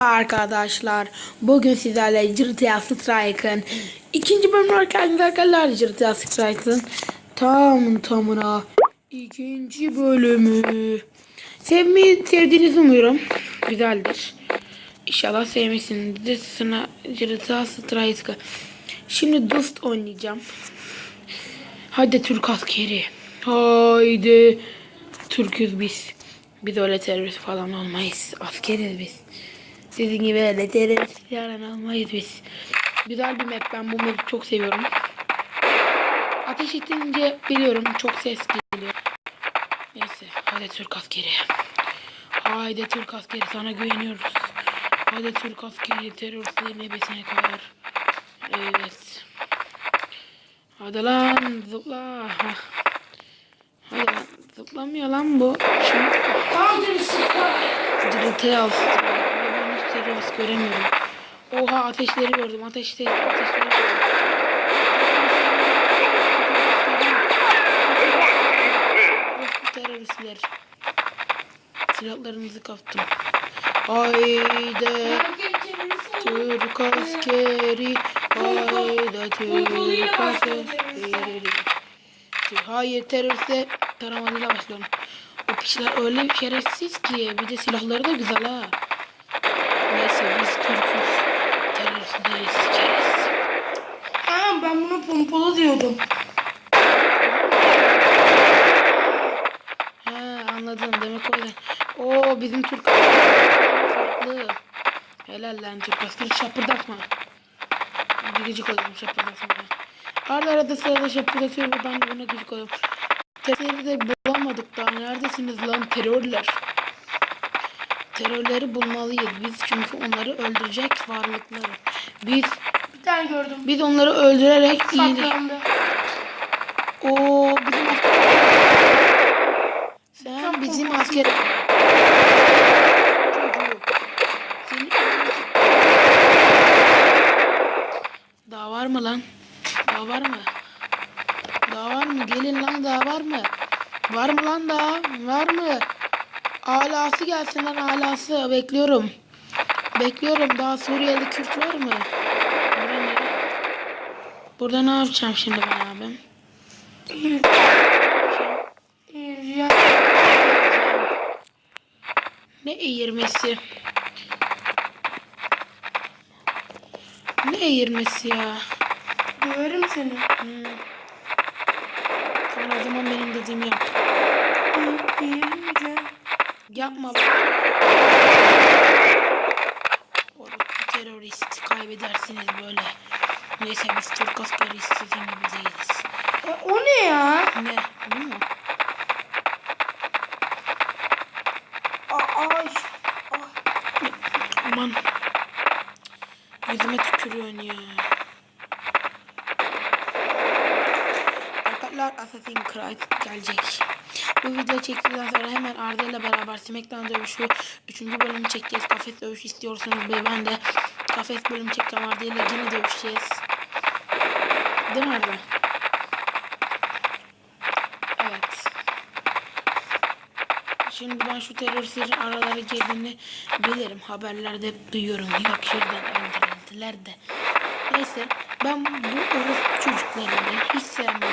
Arkadaşlar bugün sizlerle GTA Strike'ın ikinci hoş geldiniz arkadaşlar. GTA Strike'ın tam tamına ikinci bölümü. Sevmeyi sevdiğinizi umuyorum. Güzeldir. İnşallah sevmişsinizdir. Sına GTA Strike şimdi Dust oynayacağım. Hadi Türk askeri. Haydi. Türküz biz. Biz öyle terörist falan olmayız. Askeriz biz sizin gibi öyle terörist falan olmayız biz. Güzel bir map. Ben bu map'i çok seviyorum. Ateş edince biliyorum çok ses geliyor. Neyse. Hadi Türk askeri. Haydi Türk askeri sana güveniyoruz. Hadi Türk askeri teröristlerin ebesine kadar. Evet. Hadi lan zıpla. Hadi lan zıplamıyor lan bu. Şimdi Dırıtı alsın. Terörist göremiyorum. Oha ateşleri gördüm. Ateşleri, ateşleri gördüm. Teröristler. Silahlarınızı kaptım. Haydi Türk askeri. Haydi Türk askeri. Hayır teröriste taramalıyla başlıyorum. O piçler öyle şerefsiz ki bir de silahları da güzel ha. Türk'üz. Terörist değiliz sikeriz. Ha ben buna pompalı diyordum. He anladım demek yüzden. Oo bizim Türk farklı. Helal lan Türk askeri şapırdatma. Bir gıcık oluyorum şapırdatma. Arada arada sırada şapırdatıyor ve ben de buna gıcık oluyorum. Terörleri de bulamadık daha. Neredesiniz lan terörler? Terörleri bulmalıyız biz çünkü onları öldürecek varlıkları. Biz Bir tane gördüm. biz onları öldürerek iyilik. Oo bizim asker. Sen bizim asker. Seni... Daha var mı lan? Daha var mı? Daha var mı? Gelin lan daha var mı? Var mı lan daha? Var mı? Alası gelsin lan alası. Bekliyorum. Bekliyorum. Daha Suriyeli Kürt var mı? Burada ne? Burada ne yapacağım şimdi ben abim? Ne eğirmesi? Ne eğirmesi ya? Döverim seni. Hmm. Tamam o zaman benim dediğimi yap. Yapma bak. Terörist kaybedersiniz böyle. Neyse biz Türk askeri sizin gibi değiliz. E, o ne ya? Ne? Bu mu? Ay. Aman. Yüzüme tükürüyorsun ya. Arkadaşlar Assassin's Creed gelecek. Bu video çektikten sonra hemen Arda ile beraber Smackdown dövüşü 3. bölümü çekeceğiz. Kafes dövüşü istiyorsanız ve ben de kafes bölümü çekeceğim Arda ile yine dövüşeceğiz. Değil mi Arda? Evet. Şimdi ben şu teröristlerin aralara girdiğini bilirim. Haberlerde duyuyorum. Yok şuradan öldürüldüler de. Neyse ben bu orospu çocuklarını hiç sevmem.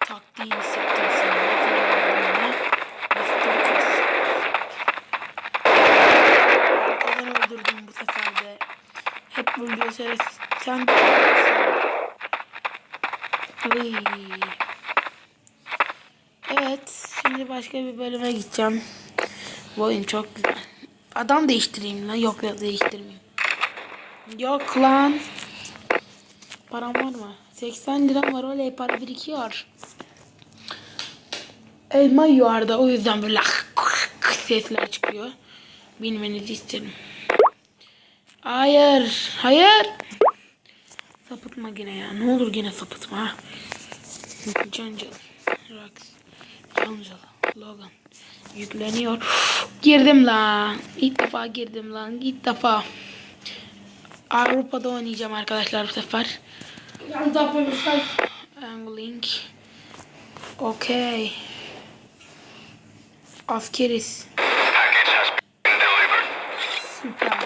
Taktiğini siktir seni. Biz Türk'üz. Arkadan öldürdüm bu sefer de. Hep vuruyor şerefsiz. Sen de Ay. Evet, şimdi başka bir bölüme gideceğim. Bu oyun çok güzel. Adam değiştireyim lan. Yok yok değiştirmeyeyim. Yok lan. Param var mı? 80 liram var oley para birikiyor. Elma yuvarda o yüzden böyle sesler çıkıyor. Bilmenizi isterim. Hayır. Hayır. Sapıtma yine ya. Ne olur yine sapıtma. ha. Cancel. Rax. Cancel. Logan. Yükleniyor. girdim lan. İlk defa girdim lan. İlk defa. Avrupa'da oynayacağım arkadaşlar bu sefer. Angling. Okey. Askeriz. Süper.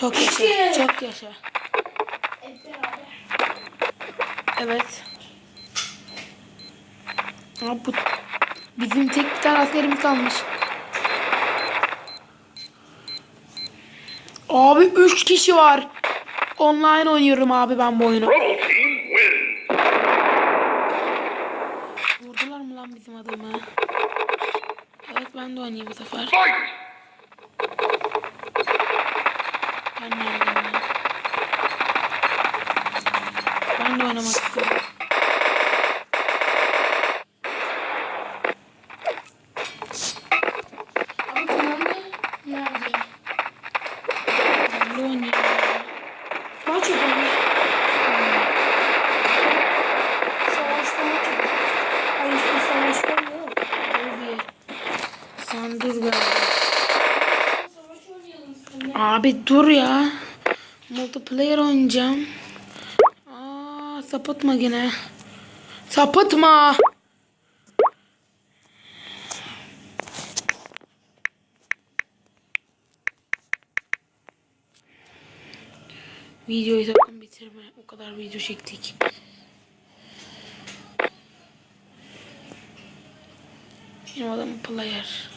Çok yaşa. Çok yaşa. Hep beraber. Evet. Abi bu bizim tek bir tane askerimiz kalmış. Abi 3 kişi var. Online oynuyorum abi ben bu oyunu. Vurdular mı lan bizim adamı? Evet ben de oynayayım bu sefer. Fight! Ben neredeyim lan? Ben de oynamak istiyorum. Abi kumanda nerede? Ben de oynayayım. Maç yapalım. Savaşta maç yapalım. Hayır işte savaşta oynayalım seninle. Abi dur ya. Multiplayer oynayacağım. Sapıtma gene. Sapıtma. Videoyu sakın bitirme. O kadar video çektik. Benim adım player.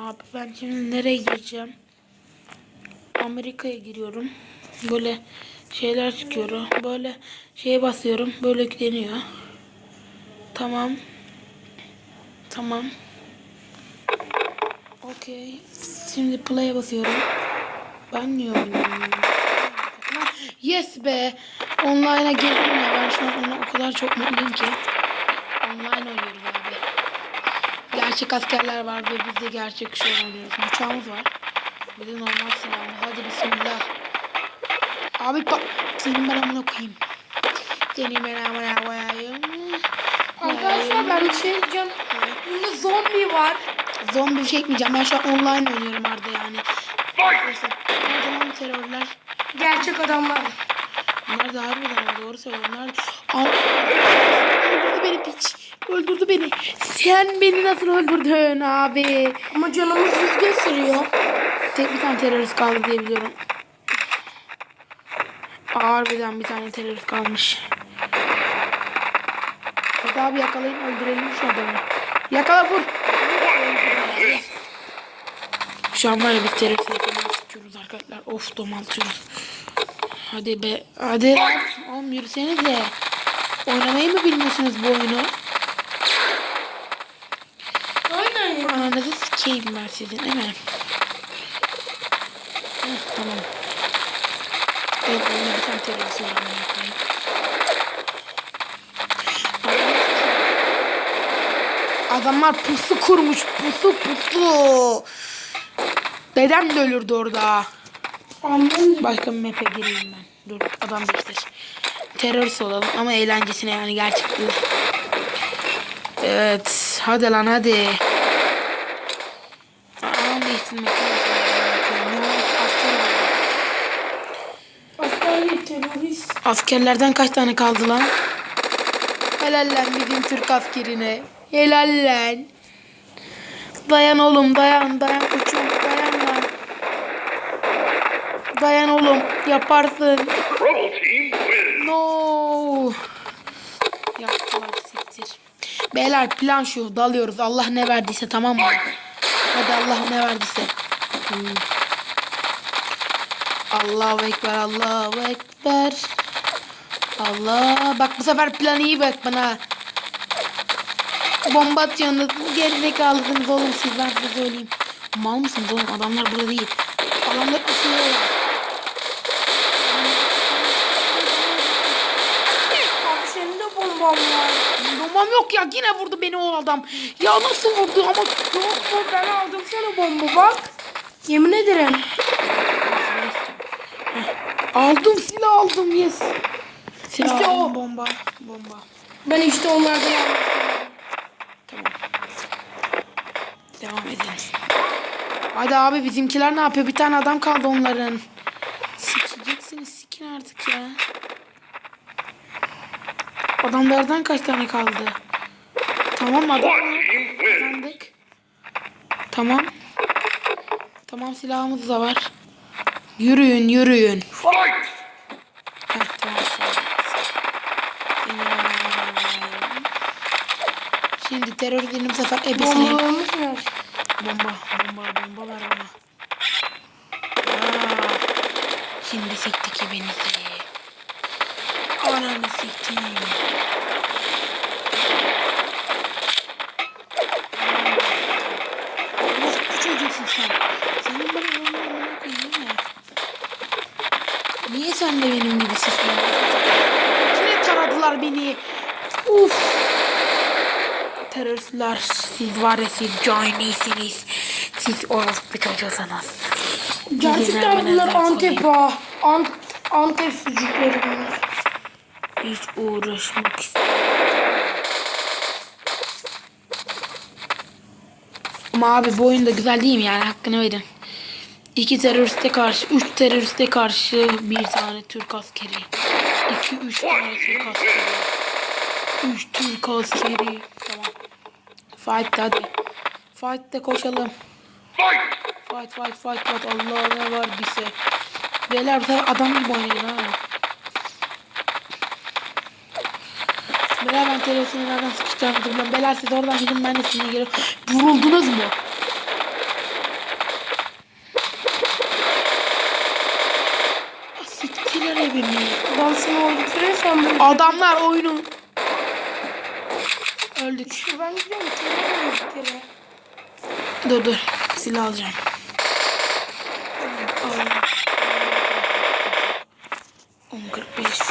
Abi ben şimdi nereye gireceğim? Amerika'ya giriyorum. Böyle şeyler çıkıyor. Böyle şeye basıyorum. Böyle yükleniyor. Tamam. Tamam. Okey. Şimdi play'e basıyorum. Ben niye oynuyorum? Yes be. Online'a girdim ya. Ben şu an o kadar çok mutluyum ki. Online. Gerçek askerler var ve biz de gerçek şey oynuyoruz. Bıçağımız var. Bir de normal silahımız. Hadi bismillah. Abi pa- senin ben amına koyayım. Senin ben amına koyayım. Arkadaşlar ben bir şey diyeceğim. Bunda zombi var. Zombi çekmeyeceğim. Ben şu an online oynuyorum Arda yani. Arkadaşlar. Lan bu terörler? Gerçek adamlar. Nerede harbiden ama doğru söylüyorum. Nerede? Öldürdü beni piç. Öldürdü beni. Sen beni nasıl öldürdün abi? Ama canımız rüzgar sürüyor. Tek bir tane terörist kaldı diye biliyorum. Harbiden bir tane terörist kalmış. Hadi abi yakalayın öldürelim şu adamı. Yakala vur. Şu an var ya biz teröristle falan sıkıyoruz arkadaşlar. Of domaltıyoruz. Hadi be. Hadi. Oğlum yürüsenize. Oynamayı mı bilmiyorsunuz bu oyunu? Ya. Ananızı sikeyim ben sizin değil mi? Hı, tamam. Evet oyuna bir tane amına koyayım. Adamlar pusu kurmuş. Pusu pusu. Dedem de ölürdü orada. Anladım. Başka bir map'e gireyim ben. Dur adam değiştir. Terörist olalım ama eğlencesine yani gerçek değil. Evet. Hadi lan hadi. Aa değiştirmek lazım. Terörist. Askerlerden kaç tane kaldı lan? Helal lan bizim Türk askerine. Helal lan. Dayan oğlum dayan dayan koçum dayan lan. Dayan oğlum yaparsın. Yaptılar siktir. Beyler plan şu dalıyoruz. Allah ne verdiyse tamam mı? Hadi Allah ne verdiyse. Hmm. Allahu Ekber, Allahu Ekber. Allah. Bak bu sefer plan iyi bak bana. Bomba atıyorsunuz. Gerizekalısınız oğlum siz ben size söyleyeyim. Mal mısınız oğlum? Adamlar burada değil. Adamlar ısınıyorlar. Bombam yok ya yine vurdu beni o adam. Ya nasıl vurdu ama Yok bu ben aldım sana bomba bak. Yemin ederim. aldım silah aldım yes. Silah İşte aldım, o. bomba bomba. Ben işte onlardan aldım. Tamam. Devam edelim. Hadi abi bizimkiler ne yapıyor? Bir tane adam kaldı onların. Sikeceksiniz sikin artık ya. Adamlardan kaç tane kaldı? Tamam adam. Kazandık. Tamam. Tamam silahımız da var. Yürüyün yürüyün. Fight! Heh, tamam, sağ ol. Şimdi teröristlerin bu sefer ebesini... Bomba olmuş mu? Bomba, bomba, bomba ver bana. Aa, şimdi siktik ebenizi. Ananı. Allah bu çocuksun sen. Senin bana yorumlarına koyayım ya. Niye sen de benim gibi sesliyorsun? Yine taradılar beni. Uf. Teröristler siz var ya siz canisiniz. Siz orospu çocuğusunuz. Gerçekten bunlar hemen Antep ha. Ant Antep sucukları bunlar. Hiç uğraşmak istemiyorum. Ama abi bu oyun da güzel değil mi yani hakkını verin. İki teröriste karşı, üç teröriste karşı bir tane Türk askeri. İki, üç tane Türk askeri. Üç Türk askeri. Tamam. Fight hadi. Fight'te koşalım. Fight! Fight fight fight fight. Allah ne var bize. Beyler bu sefer adam gibi oynayın ha. Veya ben TR'sini nereden sıkışacağım bilmiyorum. Beyler siz oradan gidin ben de sizinle geliyorum. Yoruldunuz mu? Ah, Siktiler evimi. Dansımı oynatırırsam böyle. Adamlar oyunu. Öldük. İşte ben gidiyorum. Tere. Dur dur. Silah alacağım. Ay. 10.45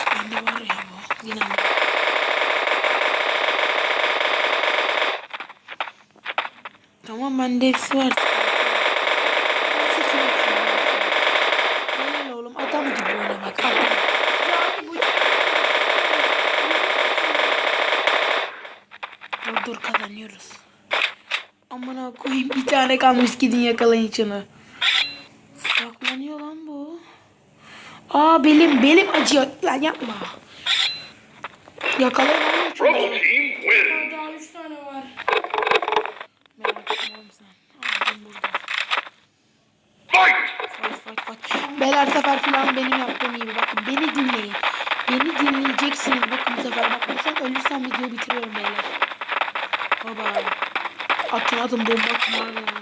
Tamam bende hepsi var. Helal oğlum adam gibi oyna bak adam. Dur dur kazanıyoruz. Amına koyayım bir tane kalmış gidin yakalayın şunu. Saklanıyor lan bu. Aa belim belim acıyor lan yapma. Yakalayın oğlum şunu. Rebel team wins. Daha üç tane var. Merak etme oğlum sen. Aldım burada. Fight! Fight fight. Beyler sefer falan benim yaptığım gibi bakın beni dinleyin. Beni dinleyeceksiniz bakın bu sefer bak sen ölürsen videoyu bitiriyorum beyler. Baba. Atın atın bomba atın.